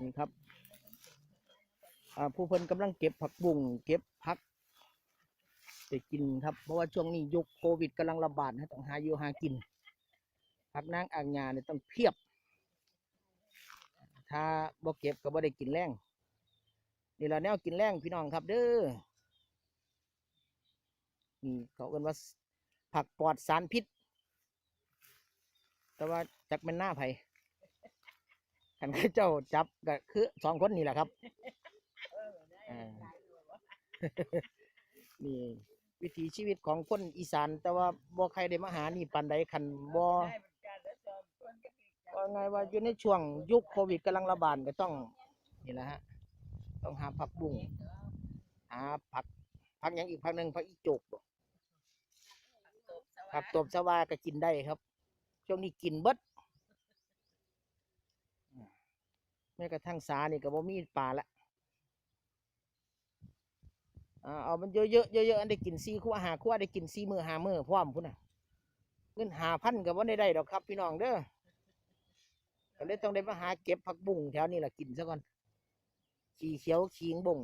นี่ครับผู้เพิ่นกำลังเก็บผักบุ้งเก็บผักจะกินครับ เพราะว่าช่วงนี้ยุคโควิดกำลังระบาดนะต้องหาอยู่หากิน ผักนางอ่างงาเนี่ยต้องเพียบ ถ้าบ่เก็บก็บ่ได้กินแรงนี่ละแนวกินแรงพี่น้องครับ เด้อนี่เขาเอิ้นว่าผักปลอดสารพิษ แต่ว่าจักเป็นหน้าไผ กันเขาเจ้าจับก็คือสองคนนี่แหละครับอ่านี่วิถีชีวิตของคนอีสาน แต่ว่าบ่ใครได้มาหานี่ปันใดคันบ่ว่าไงว่าอยู่ในช่วงยุคโควิดกำลังระบาดก็ต้องนี่แหละฮะต้องหาผักบุ้งหาผักผักหยังอีกผักหนึ่งผักอีโจกบ่ผักตบสวาก็กินได้ครับ ช่วงนี้กินเบิดอืม แม้กระทั่งสานี่ก็บ่มีปลาละอ่าเอามันเยอะๆเยอะๆอันได้กินสี่ขั้วหาขั้วได้กินสี่มือหามือพร้อมพุ่นน่ะเงินหาพันก็บ่ได้ได้ดอกครับพี่น้องเด้อก็เลยต้องได้มาหาเก็บผักบุ้งแถวนี้ล่ะกินซะก่อน ขี้เขียวขี้งบ่ง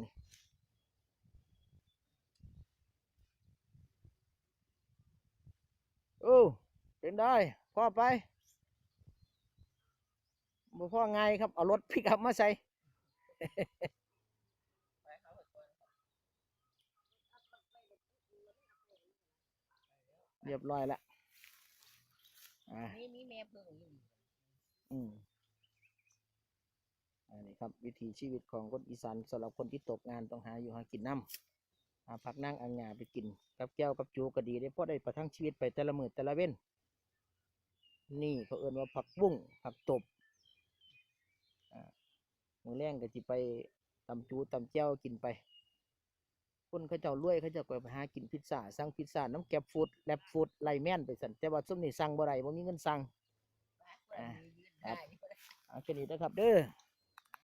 โอ้เป็นได้พ่อไป บ่พ่อไงายครับ เอารถพิกอัพมาใส่เรียบร้อยแล้วอ่านี่มีแม่เพิ่งอยู่อืมอันนี้ครับ วิถีชีวิตของคนอีสานสำหรับคนที่ตกงานต้องหาอยู่หากินน้ำหาผักนั่งอังงาไปกิน กับแก้วกับจูก็ดีได้เพราะได้ประทังชีวิตไปแต่ละมือแต่ละเว้น นี่เขาเอิ้นว่าผักบุ้งผักตบอ่ามือ แรงก็จิไปตำจูตำแจ้วกินไป คนเขาเจ้ารวยเขาเจ้าก็ไปหากินพิซซ่าสั่งพิซซ่าน้ำแก็บฟูดแลบฟูดไลแมนไปสั่นแต่ว่าส้มนี่สั่งบ่ได้บ่มีเงินสั่งบ้านคนมียืนได้เอาแค่นี้นะครับเด้อ